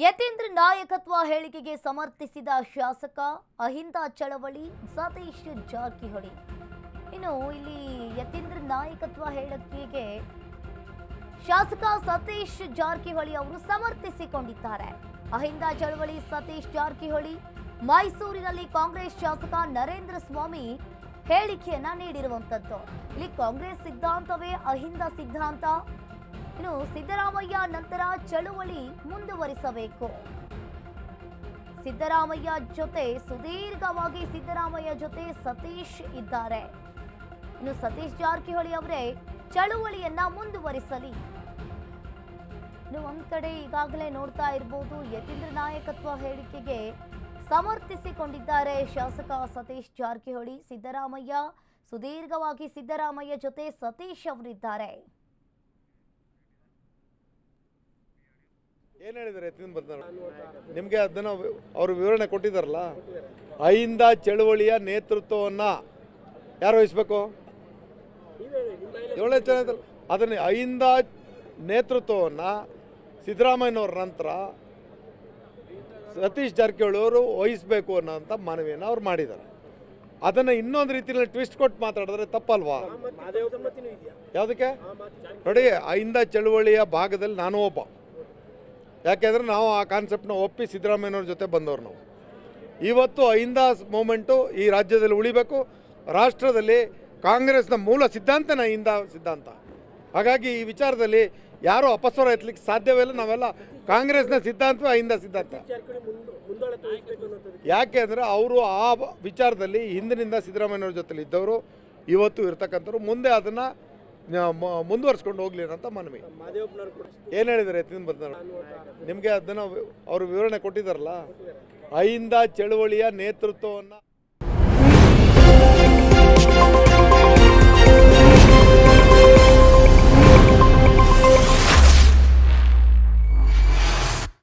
ಯತೀಂದ್ರ ನಾಯಕತ್ವ ಹೇಳಿಕೆಗೆ ಸಮರ್ಥಿಸಿದ ಶಾಸಕ ಅಹಿಂದ ಚಳವಳಿ ಸತೀಶ್ ಜಾರಕಿಹೊಳಿ. ಇನ್ನು ಇಲ್ಲಿ ಯತೀಂದ್ರ ನಾಯಕತ್ವ ಹೇಳಿಕೆಗೆ ಶಾಸಕ ಸತೀಶ್ ಜಾರಕಿಹೊಳಿ ಅವರು ಸಮರ್ಥಿಸಿಕೊಂಡಿದ್ದಾರೆ. ಅಹಿಂದ ಚಳವಳಿ ಸತೀಶ್ ಜಾರಕಿಹೊಳಿ, ಮೈಸೂರಿನಲ್ಲಿ ಕಾಂಗ್ರೆಸ್ ಶಾಸಕ ನರೇಂದ್ರ ಸ್ವಾಮಿ ಹೇಳಿಕೆಯನ್ನ ನೀಡಿರುವಂತದ್ದು. ಇಲ್ಲಿ ಕಾಂಗ್ರೆಸ್ ಸಿದ್ಧಾಂತವೇ ಅಹಿಂದ ಸಿದ್ಧಾಂತ. ಇನ್ನು ಸಿದ್ದರಾಮಯ್ಯ ನಂತರ ಚಳುವಳಿ ಮುಂದುವರಿಸಬೇಕು. ಸಿದ್ದರಾಮಯ್ಯ ಜೊತೆ ಸುದೀರ್ಘವಾಗಿ ಸಿದ್ದರಾಮಯ್ಯ ಜೊತೆ ಸತೀಶ್ ಇದ್ದಾರೆ. ಇನ್ನು ಸತೀಶ್ ಜಾರಕಿಹೊಳಿ ಅವರೇ ಚಳುವಳಿಯನ್ನ ಮುಂದುವರಿಸಲಿ. ಇನ್ನು ಒಂದ್ ಕಡೆ ಈಗಾಗಲೇ ನೋಡ್ತಾ ಇರಬಹುದು ಯತೀಂದ್ರ ನಾಯಕತ್ವ ಹೇಳಿಕೆಗೆ ಸಮರ್ಥಿಸಿಕೊಂಡಿದ್ದಾರೆ ಶಾಸಕ ಸತೀಶ್ ಜಾರಕಿಹೊಳಿ, ಸಿದ್ದರಾಮಯ್ಯ, ಸುದೀರ್ಘವಾಗಿ ಸಿದ್ದರಾಮಯ್ಯ ಜೊತೆ ಸತೀಶ್ ಅವರಿದ್ದಾರೆ. ಏನು ಹೇಳಿದ್ದಾರೆ ಎತ್ತಿನ ಬಂದ ನಿಮಗೆ ಅದನ್ನು ಅವರು ವಿವರಣೆ ಕೊಟ್ಟಿದ್ದಾರಲ್ಲ? ಅಹಿಂದ ಚಳುವಳಿಯ ನೇತೃತ್ವವನ್ನು ಯಾರು ವಹಿಸ್ಬೇಕು? ಏಳನೇ ಚೆನ್ನಾಗಿ ಅದನ್ನು ಅಹಿಂದ ನೇತೃತ್ವವನ್ನು ಸಿದ್ದರಾಮಯ್ಯನವ್ರ ನಂತರ ಸತೀಶ್ ಜಾರಕಿಹೊಳಿ ಅವರು ವಹಿಸಬೇಕು ಅನ್ನೋಂಥ ಮನವಿಯನ್ನು ಅವ್ರು ಮಾಡಿದ್ದಾರೆ. ಅದನ್ನು ಇನ್ನೊಂದು ರೀತಿಯಲ್ಲಿ ಟ್ವಿಸ್ಟ್ ಕೊಟ್ಟು ಮಾತಾಡಿದ್ರೆ ತಪ್ಪಲ್ವಾ? ಯಾವುದಕ್ಕೆ? ನೋಡಿ ಅಹಿಂದ ಚಳುವಳಿಯ ಭಾಗದಲ್ಲಿ ನಾನು ಒಬ್ಬ. ಯಾಕೆಂದರೆ ನಾವು ಆ ಕಾನ್ಸೆಪ್ಟ್ನ ಒಪ್ಪಿ ಸಿದ್ದರಾಮಯ್ಯನವ್ರ ಜೊತೆ ಬಂದವರು ನಾವು. ಇವತ್ತು ಅಹಿಂದ ಮೂಮೆಂಟು ಈ ರಾಜ್ಯದಲ್ಲಿ ಉಳಿಬೇಕು. ರಾಷ್ಟ್ರದಲ್ಲಿ ಕಾಂಗ್ರೆಸ್ನ ಮೂಲ ಸಿದ್ಧಾಂತನ ಅಹಿಂದ ಸಿದ್ಧಾಂತ. ಹಾಗಾಗಿ ಈ ವಿಚಾರದಲ್ಲಿ ಯಾರೂ ಅಪಸ್ವರ ಎತ್ತಲಿಕ್ಕೆ ಸಾಧ್ಯವಿಲ್ಲ ನಾವೆಲ್ಲ ಕಾಂಗ್ರೆಸ್ನ ಸಿದ್ಧಾಂತ ಅಹಿಂದ ಸಿದ್ಧಾಂತ. ಯಾಕೆ ಅಂದರೆ ಅವರು ಆ ವಿಚಾರದಲ್ಲಿ ಹಿಂದಿನಿಂದ ಸಿದ್ದರಾಮಯ್ಯನವ್ರ ಜೊತೆಲಿ ಇದ್ದವರು, ಇವತ್ತು ಇರ್ತಕ್ಕಂಥವ್ರು. ಮುಂದೆ ಅದನ್ನು ಮುಂದುವರ್ಸ್ಕೊಂಡು ಹೋಗ್ಲಿ ಅಂತ ಮನವಿ. ಏನು ಹೇಳಿದ್ದಾರೆ ಎತ್ತಿನ ಬಂದ ನಿಮಗೆ ಅದನ್ನು ಅವರು ವಿವರಣೆ ಕೊಟ್ಟಿದ್ದಾರಲ್ಲ? ಅಹಿಂದ ಚಳುವಳಿಯ ನೇತೃತ್ವವನ್ನು